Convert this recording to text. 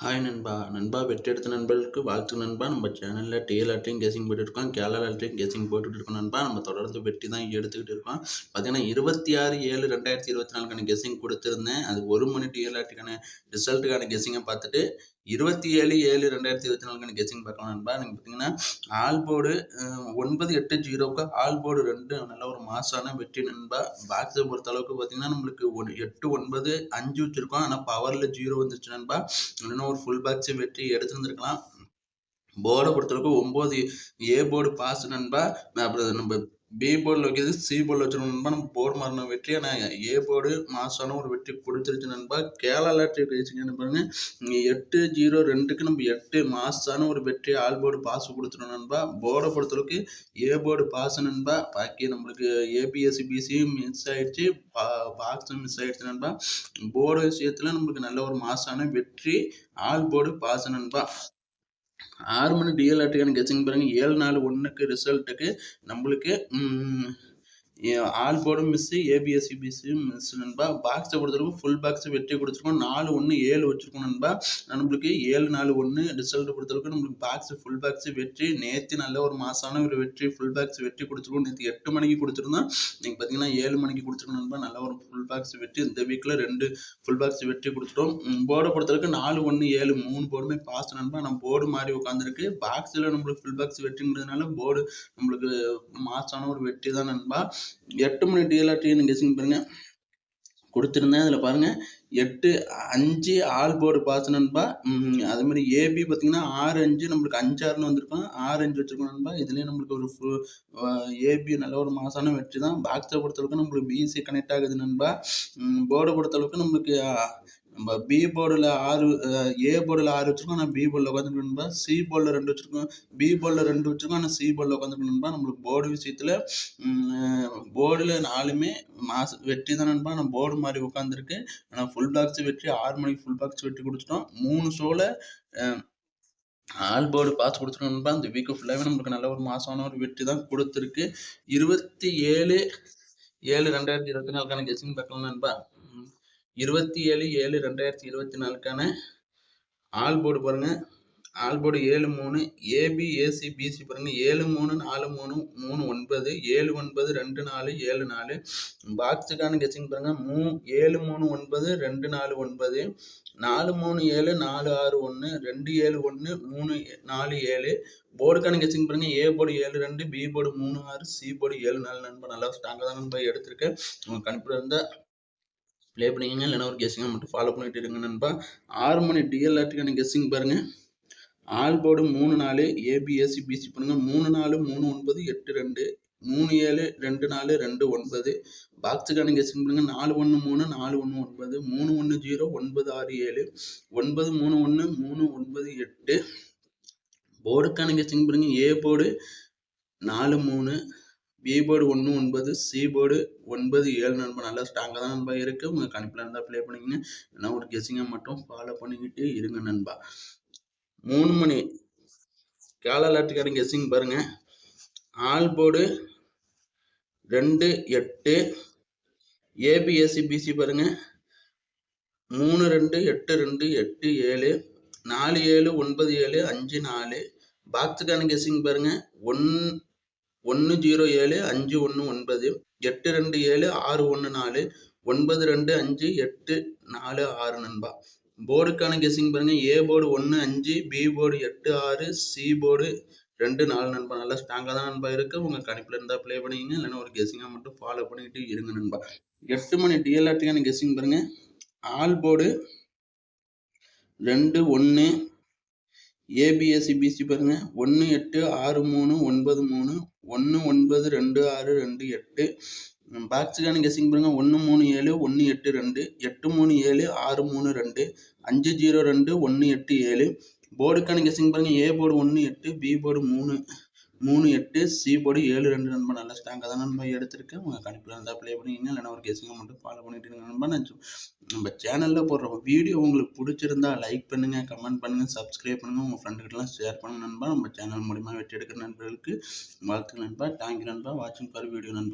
Hi நண்பா. நண்பா வெற்றி எடுத்த நண்பர்களுக்கு வாழ்த்து நண்பா. நம்ம சேனலில் டிஎல்ஆர்ட்டையும் கேசிங் போட்டுருக்கோம் இருக்கோம் கேசிங் போட்டுட்டு இருக்கோம் நண்பா. நம்ம தொடர்ந்து வெற்றி தான் எடுத்துக்கிட்டு இருக்கோம். பார்த்தீங்கன்னா இருபத்தி ஆறு ஏழு ரெண்டாயிரத்தி இருபத்தி நாலுக்கான கெஸிங் கொடுத்துருந்தேன். அது ஒரு மணி டிஎல்ஆர்டிக்கான ரிசல்ட்டுக்கான கெஸிங்கை பார்த்துட்டு இருபத்தி ஏழு ஏழு ரெண்டாயிரத்தி இருபத்தி நாலுக்கான கெஸிங் பார்க்கலாம். நண்பா நீங்கள் பார்த்தீங்கன்னா ஆல்போர்டு ஒன்பது எட்டு ஜீரோவுக்கு ஆல்போர்டு ரெண்டு நல்ல ஒரு மாசான வெற்றி நண்பா. பாக்ஸை பொறுத்த அளவுக்கு பார்த்தீங்கன்னா நம்மளுக்கு ஒன் எட்டு ஒன்பது அஞ்சு வச்சுருக்கோம். ஆனால் பவரில் ஜீரோ வந்துருச்சு நண்பா. இல்லைன்னா ஒரு ஃபுல் பாக்ஸ் வெற்றி எடுத்துருந்துருக்கலாம். போர்டை பொறுத்தளவுக்கு ஒம்பது ஏ போர்டு பாஸ் நண்பா. அப்புறம் நம்ம பி போர்டில் வைக்கிறது சி போர்டில் வச்சிருக்கோம் நண்பா. நம்ம போர்டு மாறின வெற்றி ஆனால் ஏ போர்டு மாசான ஒரு வெற்றி கொடுத்துருச்சு நண்பா. கேரளா லாட்ரி பேசிங்க பாருங்க. எட்டு ஜீரோ ரெண்டுக்கு நம்ம எட்டு மாசான ஒரு வெற்றி ஆல் போர்டு பாஸ் கொடுத்துருவோம் நண்பா. போர்டை பொறுத்தளவுக்கு ஏ போர்டு பாஸ் நண்பா. பாக்கி நம்மளுக்கு ஏபிஎஸ்சி பிசியும் மிஸ் ஆயிடுச்சு. பாக்ஸும் மிஸ் ஆயிடுச்சு நண்பா. போர்டு விஷயத்தில் நம்மளுக்கு நல்ல ஒரு மாசான வெற்றி ஆல் போர்டு பாஸ் நண்பா. ஆறு மணி டிஎல்ஆர்டிக்கான கெச்சிங் பாருங்க. ஏழு நாலு ஒன்றுக்கு ரிசல்ட்டுக்கு நம்மளுக்கு ஆல் போர்டும் மிஸ்ஸு ஏபிஎஸ்சி பிசி மிஸ் நண்பா. பாக்ஸை கொடுத்துருக்கோம் ஃபுல் பாக்ஸ் வெற்றி கொடுத்துருக்கோம். நாலு ஒன்று ஏழு வச்சுருக்கோம் நண்பா. நம்மளுக்கு ஏழு நாலு ஒன்று ரிசல்ட் பொறுத்தளவுக்கு நம்மளுக்கு பாக்ஸ் ஃபுல் பாக்ஸ் வெற்றி நேற்று நல்ல ஒரு மாசான ஒரு வெற்றி ஃபுல் பாக்ஸ் வெற்றி கொடுத்துருக்கோம். நேற்று எட்டு மணிக்கு கொடுத்துருந்தோம். நீங்கள் பார்த்தீங்கன்னா ஏழு மணிக்கு கொடுத்துருக்கோம் நண்பா. நல்ல ஒரு ஃபுல் பாக்ஸ் வெற்றி இந்த வீக்கில் ரெண்டு ஃபுல் பாக்ஸ் வெற்றி கொடுத்துட்டோம். போர்டை பொறுத்தளவுக்கு நாலு ஒன்று ஏழு மூணு போர்டுமே பாஸ் நண்பா. நம்ம போர்டு மாதிரி உட்காந்துருக்கு பாக்ஸில் நம்மளுக்கு ஃபுல் பாக்ஸ் வெற்றிங்கிறதுனால போர்டு நம்மளுக்கு மாசான ஒரு வெற்றி தான் நண்பா. எட்டு மணி டிஎல்ஆர்டின்னு கெஸிங் பாருங்கள் கொடுத்துருந்தேன் அதில் பாருங்கள் எட்டு அஞ்சு ஆல் போர்டு பாஸ் நண்பா அது மாதிரி ஏபி பார்த்தீங்கன்னா ஆறு அஞ்சு நம்மளுக்கு அஞ்சாறுன்னு வந்திருக்கோம். ஆறு அஞ்சு வச்சுருக்கோம் நண்பா. இதுலேயே நம்மளுக்கு ஒரு ஃபு ஏபி நல்ல ஒரு மாசான வெற்றி தான். பாக்ஸை பொறுத்தளவுக்கு நம்மளுக்கு பிசி கனெக்ட் ஆகுது நண்பா. போர்டை பொறுத்தளவுக்கு நம்மளுக்கு நம்ம பி போர்டில் ஆறு ஏ போர்டில் ஆறு வச்சுருக்கோம். ஆனால் பி போர்டில் உட்காந்துருக்கணும்பா சி போர்டில் ரெண்டு வச்சுருக்கோம். பி போர்டில் ரெண்டு வச்சுருக்கோம். ஆனால் சி போர்டில் உட்காந்துருக்கணும்பா நம்மளுக்கு போர்டு விஷயத்தில் போர்டில் நாலுமே மாச வெற்றி தான் நம்ம போர்டு மாதிரி உட்காந்துருக்கு ஆனால் ஃபுல் பாக்ஸ் வெற்றி ஆறு மணிக்கு ஃபுல் பாக்ஸ் வெற்றி கொடுத்துட்டோம். மூணு ஷோவில் ஆல் போர்டு பாஸ் கொடுத்துருக்கோம்பா இந்த வீக்கு ஃபுல்லாகவே நம்மளுக்கு நல்ல ஒரு மாதமான ஒரு வெற்றி தான் கொடுத்துருக்கு. இருபத்தி ஏழு ஏழு ரெண்டாயிரத்தி இருபத்தி நாலுக்கான கெஸிங் பார்க்கலாம் நண்பா. இருபத்தி ஏழு ஏழு ரெண்டாயிரத்தி இருபத்தி நாலுக்கான ஆல் போர்டு பாருங்கள் ஆல் போர்டு ஏழு மூணு ஏபி ஏசி பிசி பாருங்கள் ஏழு மூணு நாலு மூணு மூணு ஒன்பது ஏழு ஒன்பது ரெண்டு நாலு ஏழு நாலு. பாக்ஸுக்கான கெச்சிங் பாருங்கள் மூ ஏழு மூணு ஒன்பது ரெண்டு நாலு ஒன்பது. நாலு மூணு ஏழு நாலு ஆறு ஒன்று ரெண்டு ஏழு ஒன்று மூணு நாலு ஏழு. போர்டுக்கான கெச்சிங் பாருங்கள் ஏ போர்டு ஏழு ரெண்டு பி போர்டு மூணு ஆறு சி போர்டு ஏழு நாலு நண்பர் நல்லா ஸ்ட்ராங்காக தான் நண்பர் எடுத்திருக்கேன். உங்கள் கணிப்பில் இருந்தால் ப்ளே பண்ணிக்கங்க இல்லைனா ஒரு கெஸ்ஸிங்கை மட்டும் ஃபாலோ பண்ணிட்டு இருங்க நண்பா. ஆறு மணி டிஎல்ஆர்டிக்கான கெஸ்ஸிங் பாருங்கள் ஆல் போர்டு மூணு நாலு ஏபிஎஸ்சி பிசி பண்ணுங்கள் மூணு நாலு மூணு ஒன்பது எட்டு ரெண்டு மூணு ஏழு ரெண்டு நாலு ரெண்டு ஒன்பது. பாக்ஸுக்கான கெஸ்ஸிங் பண்ணுங்கள் நாலு ஒன்று மூணு நாலு ஒன்று ஒன்பது மூணு ஒன்று ஜீரோ ஒன்பது ஆறு ஏழு ஒன்பது மூணு ஒன்று மூணு ஒன்பது எட்டு. போர்டுக்கான கெஸ்ஸிங் பண்ணுங்கள் ஏ போர்டு நாலு மூணு பி ஒன்று ஒன்பது சி ஒன்பது ஏழு நண்பர் நல்லா ஸ்ட்ராங்காக தான் நண்பா இருக்குது உங்கள் கணிப்பில் இருந்தால் ப்ளே பண்ணிக்கங்க. ஏன்னா ஒரு கெஸிங்கை மட்டும் ஃபாலோ பண்ணிக்கிட்டு இருங்க நண்பா. மூணு மணி. கேலாலாட்டுக்காரன் கெஸிங் பாருங்கள் ஆல் போர்டு ரெண்டு எட்டு. ஏபிஎஸ்சி பிசி பாருங்கள் மூணு ரெண்டு எட்டு ரெண்டு எட்டு ஏழு. நாலு ஏழு ஒன்பது ஏழு அஞ்சு நாலு. பாக்ஸுக்கான கெஸிங் பாருங்கள் ஒன் ஒன்று ஜீரோ ஏழு அஞ்சு ஒன்று ஒன்பது எட்டு ரெண்டு ஏழு ஆறு ஒன்று நாலு ஒன்பது ரெண்டு அஞ்சு எட்டு நாலு ஆறு நண்பா. போர்டுக்கான கெஸிங் பாருங்கள் ஏ போர்டு ஒன்று அஞ்சு பி போர்டு எட்டு ஆறு சி போர்டு ரெண்டு நாலு நண்பா. நல்லா ஸ்ட்ராங்காக தான் நண்பா இருக்குது உங்கள் கணிப்பில் இருந்தால் ப்ளே பண்ணிக்கிங்க. இல்லைன்னா ஒரு கெஸிங்காக மட்டும் ஃபாலோ பண்ணிக்கிட்டு இருங்க நண்பா. எட்டு மணி டிஎல்ஆர்டிக்கான கெஸிங் பாருங்கள் ஆல் போர்டு ரெண்டு ஒன்று ஏபிஎஸ்சி பிசி பாருங்கள் ஒன்று எட்டு ஆறு மூணு ஒன்பது மூணு. ஒன்று ஒன்பது ரெண்டு ஆறு ரெண்டு எட்டு. பாக்ஸுக்கான கெஸிங் பாருங்கள் ஒன்று மூணு ஏழு ஒன்று எட்டு ரெண்டு. எட்டு மூணு ஏழு ஆறு மூணு ரெண்டு. அஞ்சு ஜீரோ ரெண்டு ஒன்று எட்டு ஏழு. போர்டுக்கான கெஸிங் பாருங்கள் ஏ போர்டு ஒன்று எட்டு பி போர்டு மூணு. மூணு எட்டு சி போர்டு ஏழு ரெண்டு நண்பர் நல்ல ஸ்ட்ராங்காக தான் நண்பர் எடுத்திருக்கேன். உங்கள் கணிப்பில் இருந்தால் ப்ளே பண்ணிக்கிங்க இல்லைனா ஒரு கெஸிங்கை மட்டும் ஃபாலோ பண்ணிட்டு இருங்க நண்பா. நான் நம்ம சேனலில் போடுற வீடியோ உங்களுக்கு பிடிச்சிருந்தா லைக் பண்ணுங்கள் கமெண்ட் பண்ணுங்கள் சப்ஸ்கிரைப் பண்ணுங்கள் உங்கள் ஃப்ரெண்டுக்கிட்டலாம் ஷேர் பண்ணுங்கள் நண்பா. நம்ம சேனல் மூலிமா வெற்றி எடுக்கிற நண்பர்களுக்கு வாழ்த்துக்கள் நண்பா. தேங்க்யூ நண்பா. வாட்சிங் ஃபார் வீடியோ நண்பா.